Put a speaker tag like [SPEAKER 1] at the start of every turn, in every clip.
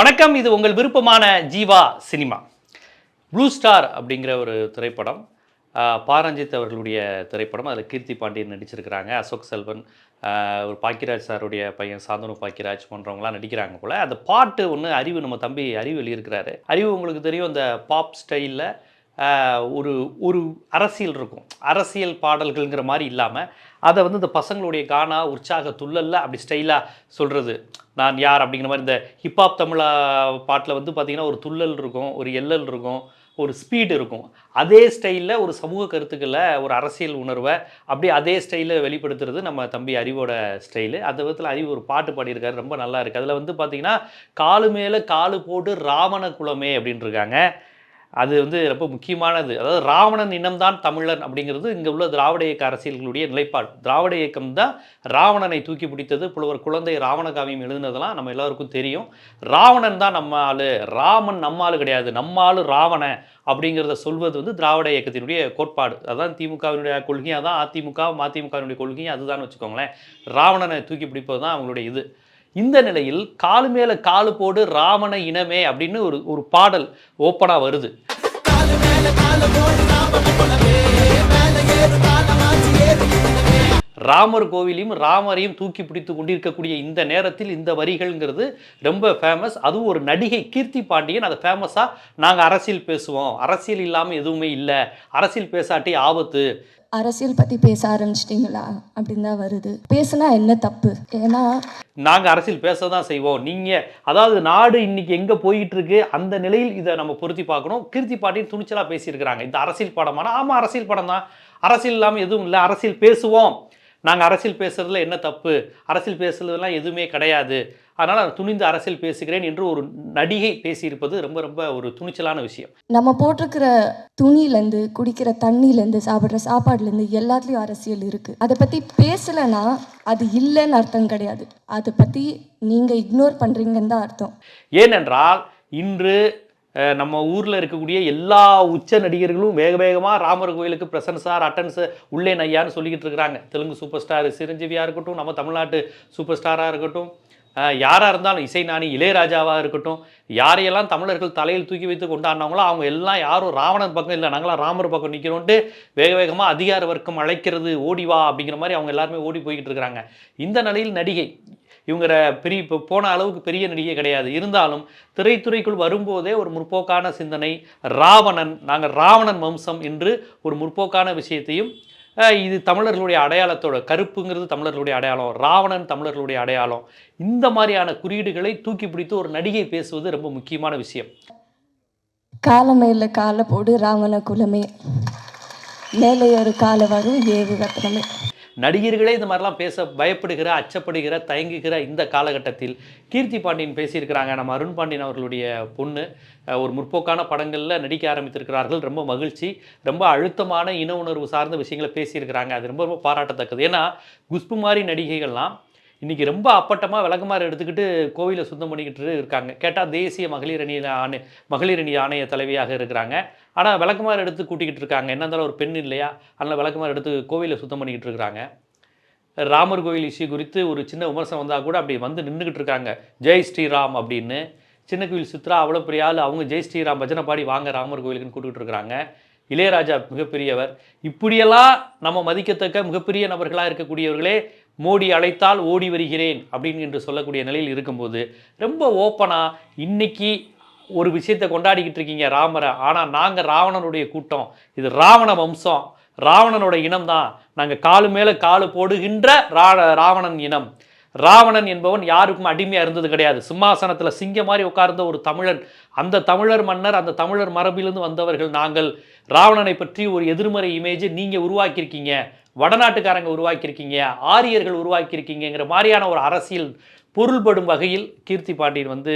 [SPEAKER 1] வணக்கம் இது உங்கள் விருப்பமான ஜீவா சினிமா. ப்ளூ ஸ்டார் அப்படிங்கிற ஒரு திரைப்படம். பாரஞ்சித் அவர்களுடைய திரைப்படம். அதில் கீர்த்தி பாண்டியன் நடிச்சிருக்கிறாங்க அசோக் செல்வன் ஒரு பாக்கியராஜ் சாருடைய பையன் சாந்தனு பாக்கியராஜ் போன்றவங்களாம் நடிக்கிறாங்க போல். அந்த பாட்டு ஒன்று அறிவு நம்ம தம்பி அறிவு எழுதியிருக்கிறாரு. அறிவு உங்களுக்கு தெரியும் அந்த பாப் ஸ்டைலில் ஒரு ஒரு அரசியல் இருக்கும். அரசியல் பாடல்கள்ங்கிற மாதிரி இல்லாமல் அதை வந்து இந்த பசங்களுடைய கானா உற்சாக துள்ளல்ல அப்படி ஸ்டைலாக சொல்கிறது நான் யார் அப்படிங்கிற மாதிரி இந்த ஹிப்ஹாப் தமிழா பாட்டில் வந்து பார்த்திங்கன்னா ஒரு துள்ளல் இருக்கும் ஒரு எல்லல் இருக்கும் ஒரு ஸ்பீடு இருக்கும். அதே ஸ்டைலில் ஒரு சமூக கருத்துக்களை ஒரு அரசியல் உணர்வை அப்படியே அதே ஸ்டைலில் வெளிப்படுத்துறது நம்ம தம்பி அறிவோட ஸ்டைலு. அந்த விதத்தில் அறிவு ஒரு பாட்டு பாடியிருக்காரு ரொம்ப நல்லா இருக்குது அதில் வந்து பார்த்திங்கன்னா காலு மேலே காலு போட்டு ராவண குலமே அப்படின்ட்டுருக்காங்க அது வந்து ரொம்ப முக்கியமானது. அதாவது ராவணன் இனம்தான் தமிழன் அப்படிங்கிறது இங்கே உள்ள திராவிட இயக்க அரசியல்களுடைய நிலைப்பாடு. திராவிட இயக்கம் தான் ராவணனை தூக்கி பிடித்தது. புலவர் குழந்தை ராவண காவியம் நம்ம எல்லாருக்கும் தெரியும். ராவணன் தான் நம்ம ஆள். ராமன் நம்ம ஆள் கிடையாது. நம்ம ஆள் ராவண அப்படிங்கிறத சொல்வது வந்து திராவிட இயக்கத்தினுடைய கோட்பாடு. அதான் திமுகவினுடைய கொள்கையாக தான் அதிமுக மதிமுகவினுடைய கொள்கையும் அதுதான் வச்சுக்கோங்களேன். ராவணனை தூக்கி பிடிப்பது தான் அவங்களுடைய இது. இந்த நிலையில் காலு மேல காலு போடு ராமனை இனமே அப்படின்னு ஒரு ஒரு பாடல் ஓப்பனாக வருது. ராமர் கோவிலையும் ராமரையும் தூக்கி பிடித்து கொண்டிருக்கக்கூடிய இந்த நேரத்தில் இந்த வரிகள்ங்கிறது ரொம்ப ஃபேமஸ் அதுவும் ஒரு நடிகை கீர்த்தி பாண்டியன் அதை ஃபேமஸாக நாங்கள் அரசியல் பேசுவோம். அரசியல் இல்லாமல் எதுவுமே இல்லை. அரசியல் பேசாட்டி ஆபத்து.
[SPEAKER 2] அரசியல் பற்றி பேச ஆரம்பிச்சிட்டிங்களா? அப்படின்னு தான் வருது. பேசுனா என்ன தப்பு? ஏன்னா
[SPEAKER 1] நாங்கள் அரசியல் பேச தான் செய்வோம். நீங்கள் அதாவது நாடு இன்னைக்கு எங்கே போயிட்டு இருக்கு அந்த நிலையில் இதை நம்ம பொருத்தி பார்க்கணும். கீர்த்தி பாட்டின் துணிச்சலாக பேசியிருக்கிறாங்க. இந்த அரசியல் படமான ஆமாம் அரசியல் படம் தான் அரசியல் இல்லாமல் எதுவும் இல்லை. அரசியல் பேசுவோம். நாங்கள் அரசியல் பேசுறதுல என்ன தப்பு? அரசியல் பேசுறதுலாம் எதுவுமே கிடையாது. அதனால் நான் துணிந்து அரசியல் பேசுகிறேன் என்று ஒரு நடிகை பேசியிருப்பது ரொம்ப ரொம்ப ஒரு துணிச்சலான விஷயம்.
[SPEAKER 2] நம்ம போட்டிருக்கிற துணியிலேருந்து குடிக்கிற தண்ணியிலேருந்து சாப்பிட்ற சாப்பாடுலேருந்து எல்லாத்துலேயும் அரசியல் இருக்குது அதை பற்றி பேசலைன்னா அது இல்லைன்னு அர்த்தம் கிடையாது. அதை பற்றி நீங்கள் இக்னோர் பண்ணுறீங்கன்னு தான் அர்த்தம்.
[SPEAKER 1] ஏனென்றால் இன்று நம்ம ஊரில் இருக்கக்கூடிய எல்லா உச்ச நடிகர்களும் வேக வேகமாக ராமர் கோயிலுக்கு பிரசன்ட் சார் அட்டன்ஸ் உள்ளே நையான்னு சொல்லிக்கிட்டு இருக்கிறாங்க. தெலுங்கு சூப்பர் ஸ்டார் சிரஞ்சீவியாக இருக்கட்டும் நம்ம தமிழ்நாட்டு சூப்பர் ஸ்டாராக இருக்கட்டும் யாராக இருந்தாலும் இசைஞானி இளையராஜாவாக இருக்கட்டும் யாரையெல்லாம் தமிழர்கள் தலையில் தூக்கி வைத்து கொண்டாடினாங்களோ அவங்க எல்லாம் யாரும் ராவணன் பக்கம் இல்லை நாங்களாம் ராமர் பக்கம் நிற்கிறோன்ட்டு வேக வேகமாக அதிகார வர்க்கம் அழைக்கிறது ஓடி வா அப்படிங்கிற மாதிரி அவங்க எல்லாருமே ஓடி போய்கிட்டு இருக்கிறாங்க. இந்த நிலையில் நடிகை இவங்க பெரிய இப்போ போன அளவுக்கு பெரிய நடிகை கிடையாது. இருந்தாலும் திரைத்துறைக்குள் வரும்போதே ஒரு முற்போக்கான சிந்தனை ராவணன் நாங்கள் ராவணன் வம்சம் என்று ஒரு முற்போக்கான விஷயத்தையும் இது தமிழர்களுடைய அடையாளத்தோட கருப்புங்கிறது தமிழர்களுடைய அடையாளம் ராவணன் தமிழர்களுடைய அடையாளம் இந்த மாதிரியான குறியீடுகளை தூக்கி பிடித்து ஒரு நடிகை பேசுவது ரொம்ப முக்கியமான விஷயம்.
[SPEAKER 2] காலமே இல்லை காலை போடு ராவண குலமே. மேலே ஒரு காலை வரும் ஏழு ரத்னமே
[SPEAKER 1] நடிகர்களே இந்த மாதிரிலாம் பேச பயப்படுகிற அச்சப்படுகிற தயங்குகிற இந்த காலகட்டத்தில் கீர்த்தி பாண்டியன் பேசியிருக்கிறாங்க. நம்ம அருண் பாண்டியன் அவர்களுடைய பொண்ணு. ஒரு முற்போக்கான படங்களில் நடிக்க ஆரம்பித்திருக்கிறார்கள். ரொம்ப மகிழ்ச்சி. ரொம்ப அழுத்தமான இன உணர்வு சார்ந்த விஷயங்களை பேசியிருக்கிறாங்க. அது ரொம்ப ரொம்ப பாராட்டத்தக்கது. ஏன்னா குஷ்பு மாதிரி நடிகைகள்லாம் இன்றைக்கி ரொம்ப அப்பட்டமாக விளக்கமாறு எடுத்துக்கிட்டு கோவிலை சுத்தம் பண்ணிக்கிட்டு இருக்காங்க. கேட்டால் தேசிய மகளிர் அணி ஆணை மகளிர் அணி ஆணைய தலைவியாக இருக்கிறாங்க. ஆனால் விளக்கமாறு எடுத்து கூட்டிக்கிட்டு இருக்காங்க. என்ன இருந்தாலும் ஒரு பெண் இல்லையா? அதனால் விளக்கமாறு எடுத்து கோவிலை சுத்தம் பண்ணிக்கிட்டு இருக்கிறாங்க. ராமர் கோவில் இஷ்யூ குறித்து ஒரு சின்ன விமர்சனம் வந்தால் கூட அப்படி வந்து நின்றுக்கிட்டு இருக்காங்க. ஜெய் ஸ்ரீராம் அப்படின்னு. சின்ன கோவில் சித்ரா அவ்வளோ பெரிய ஆள். அவங்க ஜெய் ஸ்ரீராம் பஜனை பாடி வாங்க ராமர் கோவிலுக்குன்னு கூட்டிகிட்டு இருக்கிறாங்க இளையராஜா மிகப்பெரியவர். இப்படியெல்லாம் நம்ம மதிக்கத்தக்க மிகப்பெரிய நபர்களாக இருக்கக்கூடியவர்களே மோடி அழைத்தால் ஓடி வருகிறேன் அப்படின்னு என்று சொல்லக்கூடிய நிலையில் இருக்கும்போது ரொம்ப ஓப்பனாக இன்னைக்கு ஒரு விஷயத்தை கொண்டாடிக்கிட்டு இருக்கீங்க ராமரை. ஆனால் நாங்கள் ராவணனுடைய கூட்டம். இது ராவண வம்சம். ராவணனோட இனம் தான். நாங்கள் காலு மேலே காலு போடுகின்ற ரா ராவணன் இனம். ராவணன் என்பவன் யாருக்கும் அடிமையாக இருந்தது கிடையாது. சிம்மாசனத்தில் சிங்கம் மாதிரி உட்கார்ந்த ஒரு தமிழன். அந்த தமிழர் மன்னர் அந்த தமிழர் மரபிலிருந்து வந்தவர்கள் நாங்கள். ராவணனை பற்றி ஒரு எதிர்மறை இமேஜை நீங்கள் உருவாக்கியிருக்கீங்க வடநாட்டுக்காரங்க உருவாக்கியிருக்கீங்க ஆரியர்கள் உருவாக்கியிருக்கீங்கிற மாதிரியான ஒரு அரசியல் பொருள்படும் வகையில் கீர்த்தி பாண்டியன் வந்து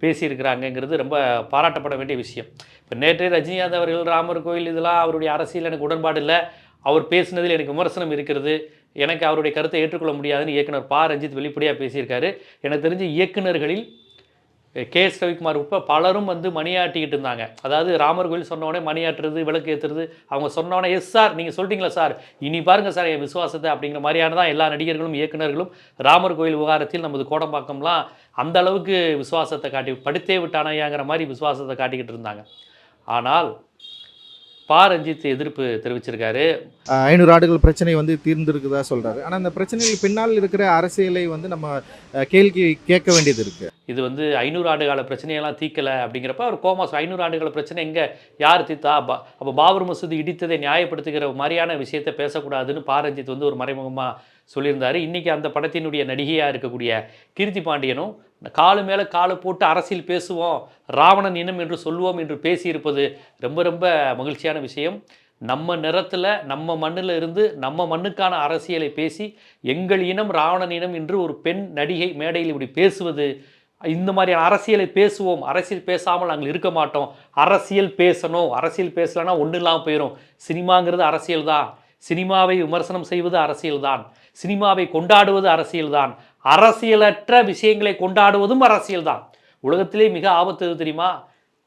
[SPEAKER 1] பேசியிருக்கிறாங்கங்கிறது ரொம்ப பாராட்டப்பட வேண்டிய விஷயம். இப்போ நேற்றே ரஜினிகாந்த் அவர்கள் ராமர் கோயில் இதெல்லாம் அவருடைய அரசியல் எனக்கு உடன்பாடு இல்லை. அவர் பேசினதில் எனக்கு விமர்சனம் இருக்கிறது. எனக்கு அவருடைய கருத்தை ஏற்றுக்கொள்ள முடியாதுன்னு இயக்குனர் பா. ரஞ்சித் வெளிப்படையாக பேசியிருக்காரு. எனக்கு தெரிஞ்ச இயக்குனர்களில் கே எஸ் ரவிக்குமார் உட்பட பலரும் வந்து மணியாட்டிக்கிட்டு இருந்தாங்க. அதாவது ராமர் கோயில் சொன்னோடனே மணியாட்டுறது விளக்கு ஏற்றுறது அவங்க சொன்னோடனே எஸ் சார் நீங்கள் சொல்லிட்டீங்களா சார்? இனி பாருங்க சார் என் விசுவாசத்தை அப்படிங்கிற மாதிரியான தான் எல்லா நடிகர்களும் இயக்குநர்களும் ராமர் கோயில் விவகாரத்தில் நமது கோடம்பாக்கம்லாம் அந்த அளவுக்கு விசுவாசத்தை காட்டி படுத்தே விட்டானையாங்கிற மாதிரி விசுவாசத்தை காட்டிக்கிட்டு இருந்தாங்க. ஆனால் பா ரஞ்சித் எதிர்ப்பு தெரிவிச்சிருக்காரு.
[SPEAKER 3] ஐநூறு ஆண்டுகள் பிரச்சனை வந்து தீர்ந்திருக்குதா சொல்றாரு. ஆனா அந்த பிரச்சனைகள் பின்னால் இருக்கிற அரசியலை வந்து நம்ம கேள்வி கேட்க வேண்டியது இருக்கு.
[SPEAKER 1] இது வந்து ஐநூறு ஆண்டு கால பிரச்சனையெல்லாம் தீர்க்கலை அப்படிங்கிறப்ப அவர் கோமாஸ் ஐநூறு ஆண்டு கால பிரச்சனை எங்கே? யார் தீர்த்தா பா அப்போ பாபர் மசூதி இடித்ததை நியாயப்படுத்துகிற மாதிரியான விஷயத்தை பேசக்கூடாதுன்னு பாரஞ்சித் வந்து ஒரு மறைமுகமாக சொல்லியிருந்தார். இன்றைக்கி அந்த படத்தினுடைய நடிகையாக இருக்கக்கூடிய கீர்த்தி பாண்டியனும் காலு மேலே காலு போட்டு அரசியல் பேசுவோம் ராவணன் இனம் என்று சொல்லுவோம் என்று பேசியிருப்பது ரொம்ப ரொம்ப மகிழ்ச்சியான விஷயம். நம்ம நிறத்தில் நம்ம மண்ணில் இருந்து நம்ம மண்ணுக்கான அரசியலை பேசி எங்கள் இனம் ராவணன் இனம் என்று ஒரு பெண் நடிகை மேடையில் இப்படி பேசுவது இந்த மாதிரியான அரசியலை பேசுவோம் அரசியல் பேசாமல் நாங்கள் இருக்க மாட்டோம் அரசியல் பேசணும் அரசியல் பேசலைன்னா ஒன்றும் இல்லாமல் போயிடும் சினிமாங்கிறது அரசியல் தான் சினிமாவை விமர்சனம் செய்வது அரசியல் தான் சினிமாவை கொண்டாடுவது அரசியல் தான் அரசியலற்ற விஷயங்களை கொண்டாடுவதும் அரசியல் தான் உலகத்திலே மிக ஆபத்து எது தெரியுமா?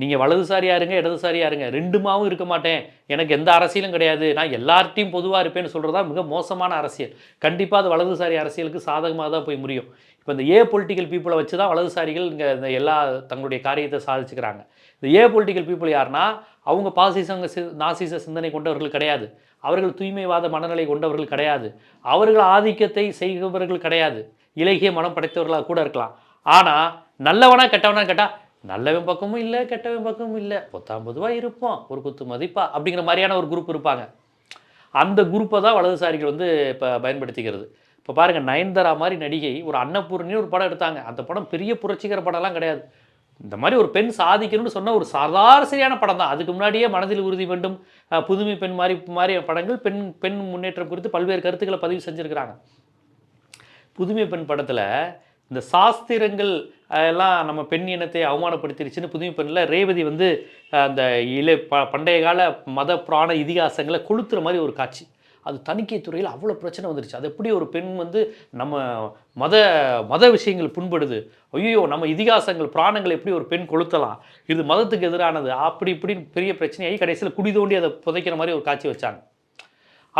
[SPEAKER 1] நீங்கள் வலதுசாரியாக இருங்க இடதுசாரியாக இருங்க. ரெண்டுமாவும் இருக்க மாட்டேன். எனக்கு எந்த அரசியலும் கிடையாது. நான் எல்லார்ட்டையும் பொதுவாக இருப்பேன்னு சொல்கிறதா மிக மோசமான அரசியல். கண்டிப்பாக அது வலதுசாரி அரசியலுக்கு சாதகமாக தான் போய் முடியும். இப்போ இந்த ஏ பொலிட்டிக்கல் பீப்புளை வச்சு தான் வலதுசாரிகள் இங்கே இந்த எல்லா தங்களுடைய காரியத்தை சாதிச்சுக்கிறாங்க. இந்த ஏ பொலிட்டிக்கல் பீப்புள் யாருன்னா அவங்க பாசிசங்க சி நாசிச சிந்தனை கொண்டவர்கள் கிடையாது. அவர்கள் தூய்மைவாத மனநிலை கொண்டவர்கள் கிடையாது. அவர்கள் ஆதிக்கத்தை செய்பவர்கள் கிடையாது. இலகிய மனம் படைத்தவர்களாக கூட இருக்கலாம். ஆனால் நல்லவனா கெட்டவனா கேட்டால் நல்லவன் பக்கமும் இல்லை கெட்டவன் பக்கமும் இல்லை. பொத்தாம் பொதுவாக இருப்போம் ஒரு குத்து மதிப்பா அப்படிங்கிற மாதிரியான ஒரு குரூப் இருப்பாங்க. அந்த குரூப்பை தான் வலதுசாரிகள் வந்து இப்போ பயன்படுத்திக்கிறது. இப்போ பாருங்கள் நயன்தாரா மாதிரி நடிகை ஒரு அன்னபூர்ணின்னு ஒரு படம் எடுத்தாங்க. அந்த படம் பெரிய புரட்சிகர படம்லாம் கிடையாது. இந்த மாதிரி ஒரு பெண் சாதிக்கணும்னு சொன்ன ஒரு சாதாரண படம் தான். அதுக்கு முன்னாடியே மனதில் உறுதி வேண்டும். புதுமை பெண் மாதிரி மாதிரி படங்கள் பெண் பெண் முன்னேற்றம் குறித்து பல்வேறு கருத்துக்களை பதிவு செஞ்சுருக்கிறாங்க. புதுமை பெண் படத்தில் இந்த சாஸ்திரங்கள் எல்லாம் நம்ம பெண் இனத்தை அவமானப்படுத்திருச்சுன்னு புதுமை பெண்ணில் ரேவதி வந்து அந்த இளை ப பண்டைய கால மத புராண இதிகாசங்களை கொளுத்துற மாதிரி ஒரு காட்சி. அது தணிக்கை துறையில் அவ்வளோ பிரச்சனை வந்துருச்சு. அது எப்படி ஒரு பெண் வந்து நம்ம மத மத விஷயங்கள் புண்படுது? ஐயோ நம்ம இதிகாசங்கள் பிராணங்கள் எப்படி ஒரு பெண் கொளுத்தலாம்? இது மதத்துக்கு எதிரானது. அப்படி இப்படின்னு பெரிய பிரச்சனையாகி கடைசியில் குடி தோண்டி அதை புதைக்கிற மாதிரி ஒரு காட்சி வச்சாங்க.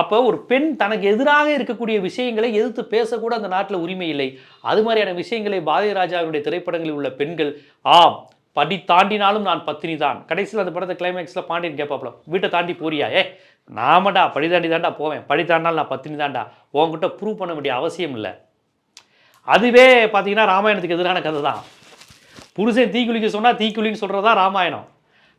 [SPEAKER 1] அப்போ ஒரு பெண் தனக்கு எதிராக இருக்கக்கூடிய விஷயங்களை எதிர்த்து பேசக்கூட அந்த நாட்டில் உரிமை இல்லை. அது மாதிரியான விஷயங்களை பாரதியராஜாவுடைய திரைப்படங்களில் உள்ள பெண்கள் ஆம் படி தாண்டினாலும் நான் பத்தினி தான். கடைசியில் அந்த படத்தை கிளைமேக்ஸில் பாண்டியன் கேட்பாப்புல வீட்டை தாண்டி போறியா? ஏ நாமடா படி தாண்டி தாண்டா போவேன். படி தாண்டினாலும் நான் பத்தினி தாண்டா. உன்கிட்ட ப்ரூவ் பண்ண வேண்டிய அவசியம் இல்லை. அதுவே பார்த்தீங்கன்னா ராமாயணத்துக்கு எதிரான கதை தான். புருஷன் தீக்குளிக்க சொன்னால் தீக்குளின்னு சொல்கிறது தான் ராமாயணம்.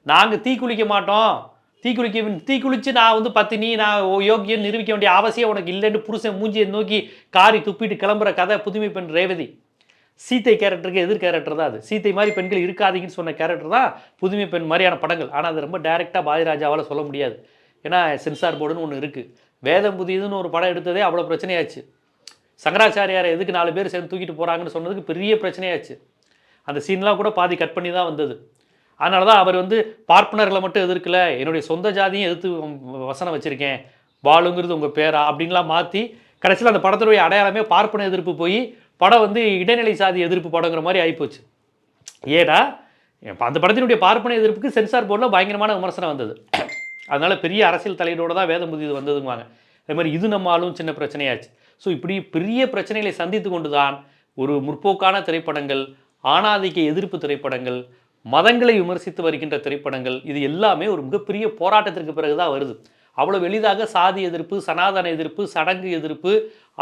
[SPEAKER 1] நாங்கள் தீக்குளிக்க மாட்டோம். தீக்குளிக்க தீக்குளித்து நான் வந்து பத்தினி நான் ஓ- நிரூபிக்க வேண்டிய அவசியம் உனக்கு இல்லைன்னு புருஷன் மூஞ்சியை நோக்கி காரி துப்பிட்டு கிளம்புற கதை புதுமை பெண் ரேவதி. சீத்தை கேரக்டருக்கு எதிர் கேரக்டர் தான் அது. சீத்தை மாதிரி பெண்கள் இருக்காதீங்கன்னு சொன்ன கேரக்டர் தான் புதுமை பெண் மாதிரியான படங்கள். ஆனால் அது ரொம்ப டைரெக்டாக பாதிராஜாவால் சொல்ல முடியாது. ஏன்னா சென்சார் போர்டுன்னு ஒன்று இருக்குது வேதம் புதியதுன்னு ஒரு படம் எடுத்ததே அவ்வளோ பிரச்சனையாச்சு. சங்கராச்சாரியாரை எதுக்கு நாலு பேர் சேர்ந்து தூக்கிட்டு போகிறாங்கன்னு சொன்னதுக்கு பெரிய பிரச்சனையாச்சு. அந்த சீன்லாம் கூட பாதி கட் பண்ணி தான் வந்தது. அதனால தான் அவர் வந்து பார்ப்பனர்களை மட்டும் எதிர்க்கல. என்னுடைய சொந்த ஜாதியும் எதிர்த்து வசனம் வச்சுருக்கேன். பாலுங்கிறது உங்கள் பேரா? அப்படின்லாம் மாற்றி கடைசியில் அந்த படத்துடைய அடையாளமே பார்ப்பன எதிர்ப்பு போய் படம் வந்து இடைநிலை சாதி எதிர்ப்பு படங்கிற மாதிரி ஆகிப்போச்சு ஏன்னா அந்த படத்தினுடைய பார்ப்பன எதிர்ப்புக்கு சென்சார் போர்டில் பயங்கரமான விமர்சனம் வந்தது. அதனால் பெரிய அரசியல் தலையீடோடு தான் வேதம் புதிது வந்ததுங்குவாங்க. அதே மாதிரி இது நம்மாலும் சின்ன பிரச்சனையாச்சு. ஸோ இப்படி பெரிய பிரச்சனைகளை சந்தித்து கொண்டு தான் ஒரு முற்போக்கான திரைப்படங்கள் ஆணாதிக்க எதிர்ப்பு திரைப்படங்கள் மதங்களை விமர்சித்து வருகின்ற திரைப்படங்கள் இது எல்லாமே ஒரு மிகப்பெரிய போராட்டத்திற்கு பிறகு தான் வருது. அவ்வளோ எளிதாக சாதி எதிர்ப்பு சனாதன எதிர்ப்பு சடங்கு எதிர்ப்பு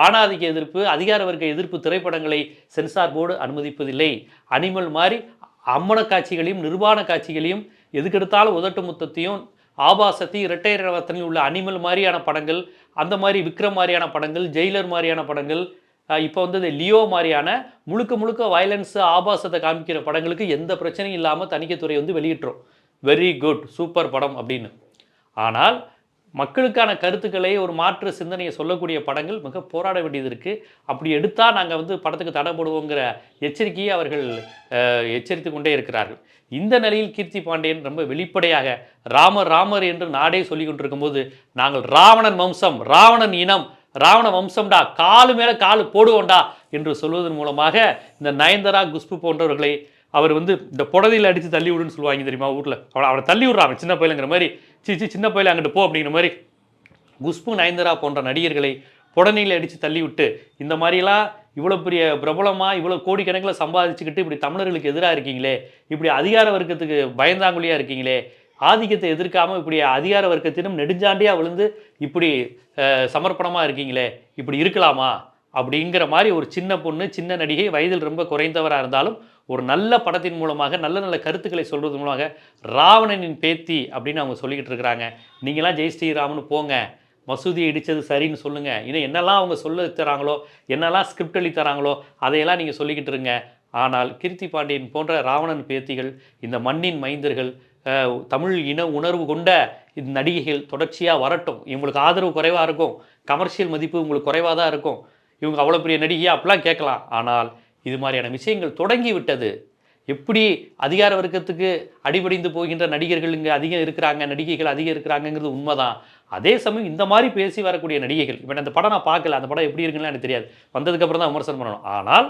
[SPEAKER 1] ஆணாதிக்க எதிர்ப்பு அதிகார வர்க்க எதிர்ப்பு திரைப்படங்களை சென்சார் போர்டு அனுமதிப்பதில்லை. அனிமல் மாதிரி அம்மன காட்சிகளையும் நிர்வாண காட்சிகளையும் எதுக்கெடுத்தாலும் உதட்டு முத்தத்தையும் ஆபாசத்தையும் இரட்டை ரவத்தனில் உள்ள அனிமல் மாதிரியான படங்கள் அந்த மாதிரி விக்ரம் மாதிரியான படங்கள் ஜெயிலர் மாதிரியான படங்கள் இப்போ வந்து லியோ மாதிரியான முழுக்க முழுக்க வயலன்ஸு ஆபாசத்தை காமிக்கிற படங்களுக்கு எந்த பிரச்சனையும் இல்லாமல் தணிக்கைத்துறை வந்து வெளியிட்டுரும். வெரி குட் சூப்பர் படம் அப்படின்னு. ஆனால் மக்களுக்கான கருத்துக்களை ஒரு மாற்று சிந்தனையை சொல்லக்கூடிய படங்கள் மிக போராட வேண்டியது இருக்குது அப்படி எடுத்தால் நாங்கள் வந்து படத்துக்கு தடை போடுவோங்கிற எச்சரிக்கையை அவர்கள் எச்சரித்து கொண்டே இருக்கிறார்கள். இந்த நிலையில் கீர்த்தி பாண்டியன் ரொம்ப வெளிப்படையாக ராமர் ராமர் என்று நாடே சொல்லி கொண்டிருக்கும்போது நாங்கள் ராவணன் வம்சம் ராவணன் இனம் ராவண வம்சம்டா காலு மேலே காலு போடுவோண்டா என்று சொல்வதன் மூலமாக இந்த நயன்தரா குஷ்பு போன்றவர்களை அவர் வந்து இந்த புடதையில் அடித்து தள்ளி விடுன்னு சொல்லுவாங்க தெரியுமா ஊரில்? அவனை அவனை தள்ளி விடுறான் சின்ன பையலுங்கிற மாதிரி. சி சி சின்ன பையல அங்கிட்டு போ அப்படிங்கிற மாதிரி குஷ்பு நயன்தரா போன்ற நடிகர்களை புடனையில் அடித்து தள்ளி விட்டு இந்த மாதிரிலாம் இவ்வளோ பெரிய பிரபலமாக இவ்வளோ கோடிக்கணக்கில் சம்பாதிச்சுக்கிட்டு இப்படி தமிழர்களுக்கு எதிராக இருக்கீங்களே இப்படி அதிகார வர்க்கத்துக்கு பயந்தாங்குழியாக இருக்கீங்களே ஆதிக்கத்தை எதிர்க்காமல் இப்படி அதிகார வர்க்கத்தினும் நெடுஞ்சாண்டியாக விழுந்து இப்படி சமர்ப்பணமாக இருக்கீங்களே இப்படி இருக்கலாமா? அப்படிங்கிற மாதிரி ஒரு சின்ன பொண்ணு சின்ன நடிகை வயதில் ரொம்ப குறைந்தவராக இருந்தாலும் ஒரு நல்ல படத்தின் மூலமாக நல்ல நல்ல கருத்துக்களை சொல்கிறது மூலமாக ராவணனின் பேத்தி அப்படின்னு அவங்க சொல்லிக்கிட்டு இருக்கிறாங்க. நீங்களாம் ஜெய் ஸ்ரீராம்னு போங்க. மசூதியை இடித்தது சரின்னு சொல்லுங்கள் இன்னும் என்னெல்லாம் அவங்க சொல்ல தராங்களோ என்னெல்லாம் ஸ்கிரிப்ட் எழுதி தராங்களோ அதையெல்லாம் நீங்கள் சொல்லிக்கிட்டு இருங்க. ஆனால் கீர்த்தி பாண்டியன் போன்ற ராவணன் பேத்திகள் இந்த மண்ணின் மைந்தர்கள் தமிழ் இன உணர்வு கொண்ட இந்த நடிகைகள் தொடர்ச்சியாக வரட்டும். இவங்களுக்கு ஆதரவு குறைவாக இருக்கும். கமர்ஷியல் மதிப்பு உங்களுக்கு குறைவாக தான் இருக்கும். இவங்க அவ்வளோ பெரிய நடிகையாக அப்படிலாம் கேட்கலாம். ஆனால் இது மாதிரியான விஷயங்கள் தொடங்கி விட்டது. எப்படி அதிகார வர்க்கத்துக்கு அடிபடிந்து போகின்ற நடிகர்கள் இங்கே அதிகம் இருக்கிறாங்க நடிகைகள் அதிகம் இருக்கிறாங்கங்கிறது உண்மைதான். அதே சமயம் இந்த மாதிரி பேசி வரக்கூடிய நடிகைகள் இப்போ அந்த படம் நான் பார்க்கல அந்த படம் எப்படி இருக்குன்னு எனக்கு தெரியாது. வந்ததுக்கப்புறம் தான் விமர்சனம் பண்ணணும். ஆனால்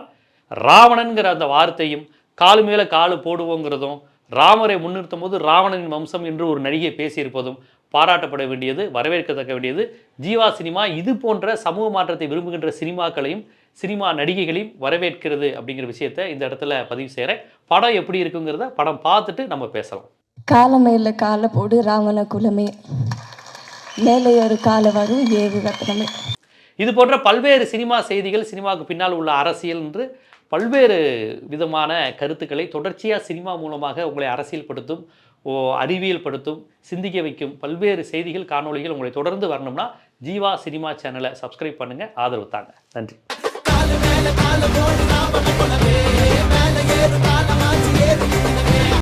[SPEAKER 1] ராவணன்கிற அந்த வார்த்தையும் காலு மேலே காலு போடுவோங்கிறதும் ராமரை முன்னிறுத்தும் போது ராவணனின் வம்சம் என்று ஒரு நடிகை பேசியிருப்பதும் பாராட்டப்பட வேண்டியது வரவேற்கத்தக்க வேண்டியது. ஜீவா சினிமா இது போன்ற சமூக மாற்றத்தை விரும்புகின்ற சினிமாக்களையும் சினிமா நடிகைகளையும் வரவேற்கிறது அப்படிங்கிற விஷயத்தை இந்த இடத்துல பதிவு செய்கிறேன் படம் எப்படி இருக்குங்கிறத படம் பார்த்துட்டு நம்ம பேசலாம்.
[SPEAKER 2] கால மேல காலை போடு ராவண குலமே. மேலே ஒரு காலை வரும் ஏவு ரத்னமே
[SPEAKER 1] இது போன்ற பல்வேறு சினிமா செய்திகள் சினிமாவுக்கு பின்னால் உள்ள அரசியல் என்று பல்வேறு விதமான கருத்துக்களை தொடர்ச்சியாக சினிமா மூலமாக உங்களை அரசியல்படுத்தும் ஓ அறிவியல் படுத்தும் சிந்திக்க வைக்கும் பல்வேறு செய்திகள் காணொளிகள் உங்களை தொடர்ந்து வரணும்னா ஜீவா சினிமா சேனலை சப்ஸ்கிரைப் பண்ணுங்கள் ஆதரவு தாங்க. நன்றி. கால கால போடு நாம கொள்ளவே